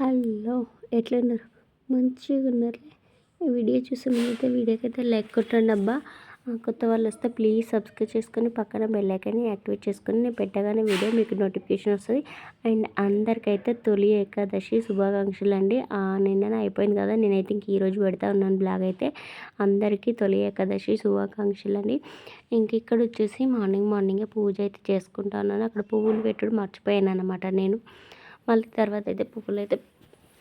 Hello ఎట్లున్నారు? మంచిగా ఉన్నారులే. ఈ వీడియో చూసే ముందైతే వీడియోకి అయితే లైక్ కొట్టండి అబ్బా. కొత్త వాళ్ళు వస్తే ప్లీజ్ సబ్స్క్రైబ్ చేసుకొని పక్కన బెల్లైకాన్ని యాక్టివేట్ చేసుకొని నేను పెట్టగానే వీడియో మీకు నోటిఫికేషన్ వస్తుంది. అండ్ అందరికైతే తొలి ఏకాదశి శుభాకాంక్షలు అండి. నిన్న అయిపోయింది కదా నేనైతే ఇంక ఈరోజు పెడతా ఉన్నాను బ్లాగ్ అయితే. అందరికీ తొలి ఏకాదశి శుభాకాంక్షలు అండి. ఇంక ఇక్కడ వచ్చేసి మార్నింగ్ మార్నింగే పూజ అయితే చేసుకుంటా ఉన్నాను. అక్కడ పువ్వులు పెట్టుడు మర్చిపోయాను అనమాట నేను. మళ్ళీ తర్వాత అయితే పువ్వులు అయితే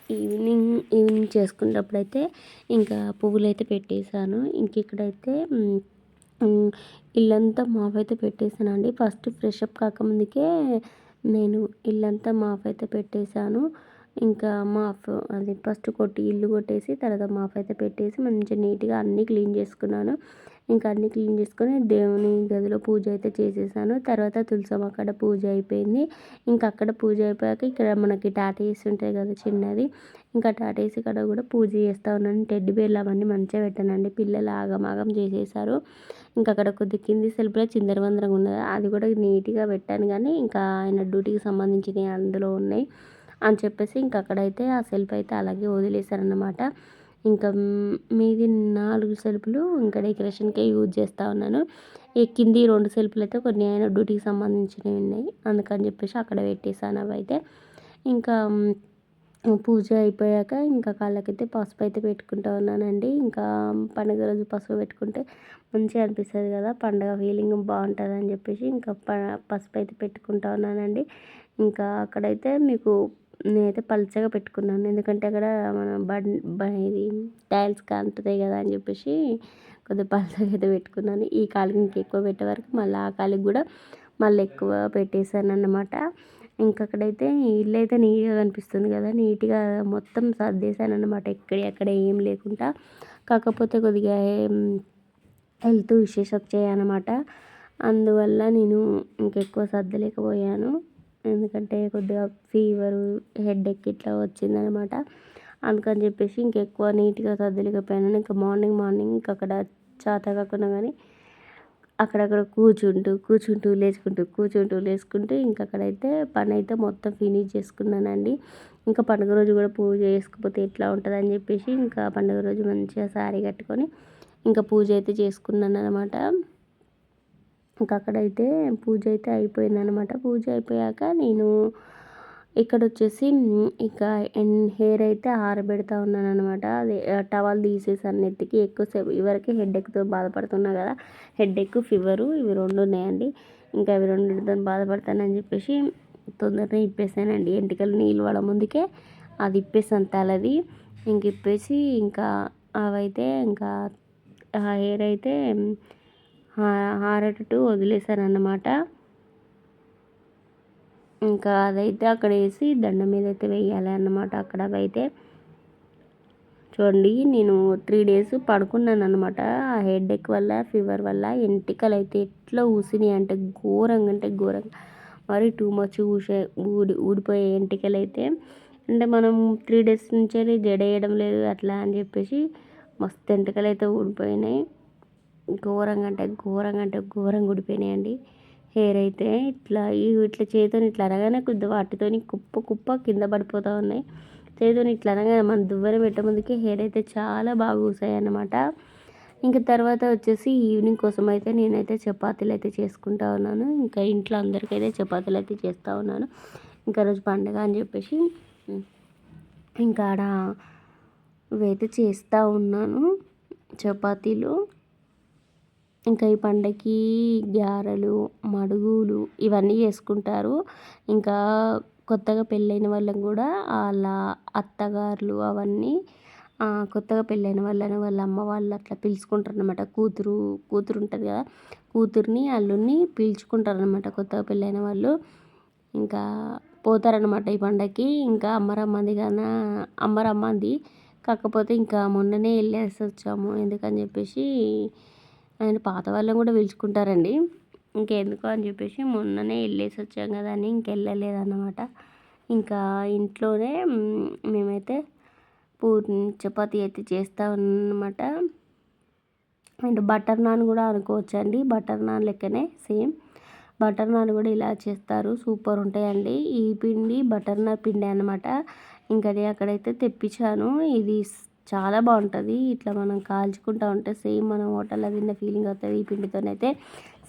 ఈవినింగ్ ఈవినింగ్ చేసుకునేటప్పుడు అయితే ఇంకా పువ్వులు అయితే పెట్టేశాను. ఇంక ఇక్కడైతే ఇల్లంతా మాఫ్ అయితే పెట్టేశాను అండి ఫస్ట్ ఫ్రెష్ అప్ కాకముందుకే నేను ఇల్లంతా మాఫ్ అయితే పెట్టేశాను. ఇంకా మాఫ్ అది ఫస్ట్ కొట్టి ఇల్లు కొట్టేసి తర్వాత మాఫ్ అయితే పెట్టేసి మంచిగా నీట్గా అన్నీ క్లీన్ చేసుకున్నాను. ఇంకా అన్నీ క్లీన్ చేసుకొని దేవుని గదిలో పూజ అయితే చేసేసాను. తర్వాత తులసమ్మ అక్కడ పూజ అయిపోయింది. ఇంకా అక్కడ పూజ అయిపోయాక ఇక్కడ మనకి టాటేసి ఉంటాయి కదా చిన్నది. ఇంకా టాటేసి కాడ కూడా పూజ చేస్తూ ఉన్నాను. టెడ్డి బేర్లు అవన్నీ మంచిగా పెట్టానండి. పిల్లలు ఆగమాగం చేసేసారు. ఇంకా అక్కడ కొద్ది కింది సెల్ఫ్లో చిందరవందరగా ఉన్నది. అది కూడా నీట్గా పెట్టాను కానీ ఇంకా ఆయన డ్యూటీకి సంబంధించినవి అందులో ఉన్నాయి అని చెప్పేసి ఇంక అక్కడైతే ఆ సెల్ఫ్ అయితే అలాగే వదిలేశారనమాట ఇంకా మీది నాలుగు సెల్ఫ్లు ఇంకా డెకరేషన్కే యూజ్ చేస్తూ ఉన్నాను. ఈ కింది రెండు సెల్ఫ్లు అయితే కొన్ని ఆయన డ్యూటీకి సంబంధించినవి ఉన్నాయి. అందుకని చెప్పేసి అక్కడ పెట్టేశాను అవి అయితే. ఇంకా పూజ అయిపోయాక ఇంకా కాళ్ళకైతే పసుపు అయితే పెట్టుకుంటూ ఉన్నానండి. ఇంకా పండుగ రోజు పసుపు పెట్టుకుంటే మంచిగా అనిపిస్తుంది కదా. పండుగ ఫీలింగ్ బాగుంటుంది అని చెప్పేసి ఇంకా పసుపు అయితే పెట్టుకుంటూ ఉన్నానండి. ఇంకా అక్కడైతే మీకు నేనైతే పలుచగా పెట్టుకున్నాను. ఎందుకంటే అక్కడ మన బ ఇది టైల్స్ కాలుతాయి కదా అని చెప్పేసి కొద్దిగా పలుచగా అయితే పెట్టుకున్నాను. ఈ కాలుకి ఇంకా ఎక్కువ పెట్టే వరకు మళ్ళీ ఆ కాలుకి కూడా మళ్ళీ ఎక్కువ పెట్టేశాను అన్నమాట. ఇంకక్కడైతే ఇల్లు అయితే నీట్గా కనిపిస్తుంది కదా నీట్గా మొత్తం సర్దేశాను అనమాట ఎక్కడ ఏం లేకుండా. కాకపోతే కొద్దిగా హెల్త్ ఇష్యూస్ వచ్చాయన్నమాట అందువల్ల నేను ఇంకెక్కువ సర్దలేకపోయాను. ఎందుకంటే కొద్దిగా ఫీవరు హెడేక్ ఇట్లా వచ్చిందనమాట. అందుకని చెప్పేసి ఇంకెక్కువ నీట్గా సర్దలేకపోయాను. ఇంకా మార్నింగ్ మార్నింగ్ ఇంకా అక్కడ చేత కాకుండా కానీ అక్కడక్కడ కూర్చుంటూ కూర్చుంటూ లేచుకుంటూ కూర్చుంటూ లేచుకుంటూ ఇంకా అక్కడైతే పని అయితే మొత్తం ఫినిష్ చేసుకున్నానండి. ఇంకా పండుగ రోజు కూడా పూజ చేసుకోకపోతే ఎట్లా ఉంటుంది అని చెప్పేసి ఇంకా పండుగ రోజు మంచిగా శారీ కట్టుకొని ఇంకా పూజ అయితే చేసుకున్నాను అనమాట ఇంకా అక్కడైతే పూజ అయితే అయిపోయిందనమాట పూజ అయిపోయాక నేను ఇక్కడ వచ్చేసి ఇంకా హెయిర్ అయితే ఆరబెడతా ఉన్నాను అనమాట అది టవల్ తీసేసాను నెత్తికి ఎక్కువసేపు ఇవరకే హెడ్ఎక్తో బాధపడుతున్నా కదా హెడ్ఎక్ ఫీవరు ఇవి రెండు ఉన్నాయండి. ఇంకా అవి రెండుతో బాధపడతానని చెప్పేసి తొందరగా ఇప్పేసానండి. ఎంటికలు నీళ్ళు పడ ముందుకే అది ఇప్పేసాను తలది. ఇంక ఇప్పేసి ఇంకా అవైతే ఇంకా హెయిర్ అయితే ఆరేటట్టు వదిలేశానన్నమాట ఇంకా అదైతే అక్కడ వేసి దండం మీద అయితే వేయాలి అన్నమాట. అక్కడ అయితే చూడండి నేను త్రీ డేస్ పడుకున్నాను అనమాట ఆ హెడేక్ వల్ల ఫీవర్ వల్ల ఎంటికలు అయితే ఎట్లా ఊసినాయి అంటే ఘోరంగా అంటే ఘోరంగా. మరి టూ మచ్ ఊసే ఊడి ఊడిపోయే ఎంటికలు అయితే అంటే మనం త్రీ డేస్ నుంచి జడేయడం లేదు అట్లా అని చెప్పేసి మస్తు ఎంటికలు అయితే ఊడిపోయినాయి. ఘోరంగా అంటే ఘోరంగా అంటే ఘోరంగా ఊడిపోయినాయండి హెయిర్ అయితే ఇట్లా ఇట్లా చేతితో ఇట్లా అనగానే కొద్ది వాటితోని కుప్ప కుప్ప కింద పడిపోతూ ఉన్నాయి. చేతితోని ఇట్లా అనగానే మన దువ్వెన పెట్టే ముందుకి హెయిర్ అయితే చాలా బాగా ఊసాయి అన్నమాట. ఇంకా తర్వాత వచ్చేసి ఈవినింగ్ కోసం అయితే నేనైతే చపాతీలు అయితే చేసుకుంటా ఉన్నాను. ఇంకా ఇంట్లో అందరికైతే చపాతీలు అయితే చేస్తూ ఉన్నాను. ఇంకా రోజు పండుగ అని చెప్పేసి ఇంకా ఆడ ఇవైతే చేస్తూ ఉన్నాను. చపాతీలు ఇంకా ఈ పండగకి గారెలు మడుగులు ఇవన్నీ చేసుకుంటారు. ఇంకా కొత్తగా పెళ్ళైన వాళ్ళకి కూడా వాళ్ళ అత్తగారులు అవన్నీ కొత్తగా పెళ్ళైన వాళ్ళని వాళ్ళ అమ్మ వాళ్ళు అట్లా పిలుచుకుంటారు అనమాట కూతురు కూతురు ఉంటుంది కదా కూతుర్ని అల్లుడిని పిలుచుకుంటారు అనమాట కొత్తగా పెళ్ళైన వాళ్ళు. ఇంకా పోతారనమాట ఈ పండగకి ఇంకా అమ్మరమ్మంది కన్నా అమ్మరమ్మంది. కాకపోతే ఇంకా మొన్ననే వెళ్ళేసి వచ్చాము ఎందుకని చెప్పేసి ఆయన పాత వాళ్ళని కూడా పిలుచుకుంటారండి. ఇంకెందుకు అని చెప్పేసి మొన్ననే వెళ్ళేసి వచ్చాం కదా అని ఇంకెళ్ళలేదన్నమాట ఇంకా ఇంట్లోనే మేమైతే పూ చపాతి అయితే చేస్తా ఉన్నమాట. అండ్ బటర్ నాన్ కూడా అనుకోవచ్చండి. బటర్ నాన్ లెక్కనే సేమ్. బటర్ నాన్ కూడా ఇలా చేస్తారు. సూపర్ ఉంటాయండి. ఈ పిండి బటర్ నాన్ పిండి అనమాట ఇంకా నేను అక్కడైతే తెప్పించాను. ఇది చాలా బాగుంటుంది. ఇట్లా మనం కాల్చుకుంటూ ఉంటే సేమ్ మనం హోటల్లో తిన్న ఫీలింగ్ అవుతుంది. ఈ పిండితోనైతే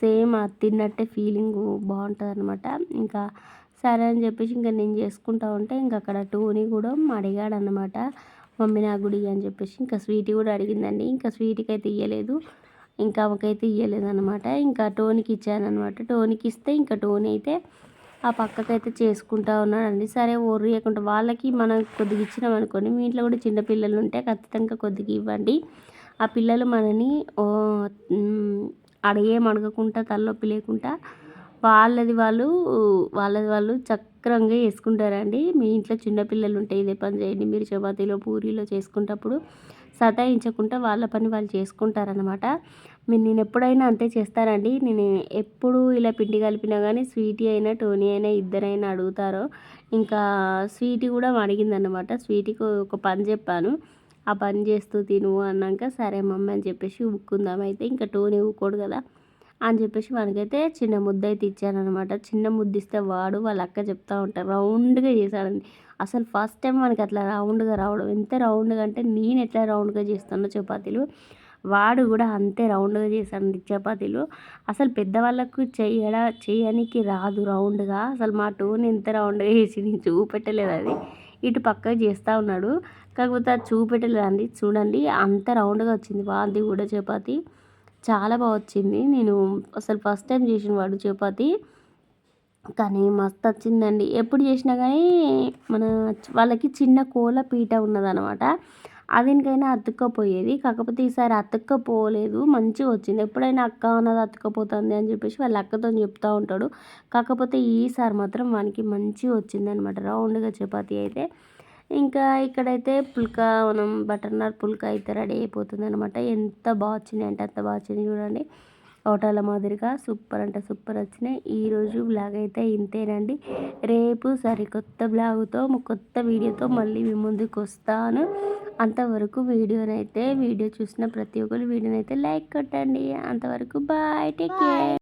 సేమ్ తిన్నట్టే ఫీలింగ్ బాగుంటుంది అనమాట ఇంకా సరే అని చెప్పేసి ఇంకా నేను చేసుకుంటా ఉంటే ఇంకా అక్కడ టూని కూడా అడిగాడు అనమాట మమ్మీ నా గుడి అని చెప్పేసి ఇంకా స్వీట్ కూడా అడిగిందండి. ఇంకా స్వీట్కి అయితే ఇవ్వలేదు ఇంకా ఆమెకైతే ఇవ్వలేదు అనమాట ఇంకా టోనికి ఇచ్చాను అనమాట ఇస్తే ఇంకా టోన్ అయితే ఆ పక్కకైతే చేసుకుంటా ఉన్నాడండి. సరే ఒర్రియకుండా వాళ్ళకి మనం కొద్దిగా ఇచ్చినాం అనుకోండి మీ ఇంట్లో కూడా చిన్నపిల్లలు ఉంటే ఖచ్చితంగా కొద్దిగా ఇవ్వండి. ఆ పిల్లలు మనని అడిగేం అడగకుండా తలనొప్పి లేకుండా వాళ్ళది వాళ్ళు వాళ్ళది వాళ్ళు చక్రంగా వేసుకుంటారండి. మీ ఇంట్లో చిన్నపిల్లలు ఉంటే ఇదే పని చేయండి. మీరు చపాతీలో పూరీలో చేసుకునేటప్పుడు సతాయించకుండా వాళ్ళ పని వాళ్ళు చేసుకుంటారనమాట మీరు నేను ఎప్పుడైనా అంతే చేస్తానండి. నేను ఎప్పుడు ఇలా పిండి కలిపినా కానీ స్వీటీ అయినా టోనీ అయినా ఇద్దరైనా అడుగుతారో. ఇంకా స్వీటీ కూడా అడిగిందనమాట స్వీటీకి ఒక పని చెప్పాను. ఆ పని చేస్తూ తిను అన్నాక సరే మమ్మీ అని చెప్పేసి ఉక్కుందాం. అయితే ఇంకా టోనీ ఊకోడు కదా. అని చెప్పేసి వానికైతే చిన్న ముద్ద అయితే ఇచ్చానమాట చిన్న ముద్ద ఇస్తే వాడు వాళ్ళ అక్క చెప్తూ ఉంటారు. రౌండ్గా చేశాడని అసలు ఫస్ట్ టైం మనకి అట్లా రౌండ్గా రావడం. ఎంత రౌండ్గా అంటే నేను ఎట్లా రౌండ్గా చేస్తానో చపాతీలు. వాడు కూడా అంతే రౌండ్గా చేశాడు చపాతీలు. అసలు పెద్దవాళ్ళకు చేయడా చేయడానికి రాదు రౌండ్గా. అసలు మా టోన్ ఎంత రౌండ్గా చేసి నేను చూపెట్టలేదు అది. ఇటు పక్కకు చేస్తూ ఉన్నాడు. కాకపోతే అది చూపెట్టలేదండి. చూడండి అంత రౌండ్గా వచ్చింది వాంది కూడా చపాతీ. చాలా బాగా వచ్చింది. నేను అసలు ఫస్ట్ టైం చేసిన వాడు చపాతి. కానీ మస్తు వచ్చిందండి. ఎప్పుడు చేసినా కానీ మన వాళ్ళకి చిన్న కోల పీట ఉన్నదనమాట అదేనికైనా అతుక్కపోయేది. కాకపోతే ఈసారి అతుక్కపోలేదు. మంచిగా వచ్చింది. ఎప్పుడైనా అక్క అన్నది అతుక్కపోతుంది అని చెప్పేసి వాళ్ళ అక్కతో చెప్తూ ఉంటాడు. కాకపోతే ఈసారి మాత్రం వానికి మంచిగా వచ్చిందనమాట రౌండ్గా చపాతీ అయితే. ఇంకా ఇక్కడైతే పుల్కా మనం బటర్ నాన్ పుల్కా అయితే రెడీ అయిపోతుంది అనమాట ఎంత బాగా వచ్చినాయి అంటే అంత బాగా వచ్చినాయి చూడండి. హోటల్ మాదిరిగా సూపర్ అంటే సూపర్ వచ్చినాయి. ఈరోజు బ్లాగ్ అయితే ఇంతేనండి. రేపు సరికొత్త బ్లాగుతో కొత్త వీడియోతో మళ్ళీ మీ ముందుకు వస్తాను. అంతవరకు వీడియోనైతే వీడియో చూసిన ప్రతి ఒక్కరు వీడియోనైతే లైక్ కొట్టండి. అంతవరకు బాయ్ టేక్ కేర్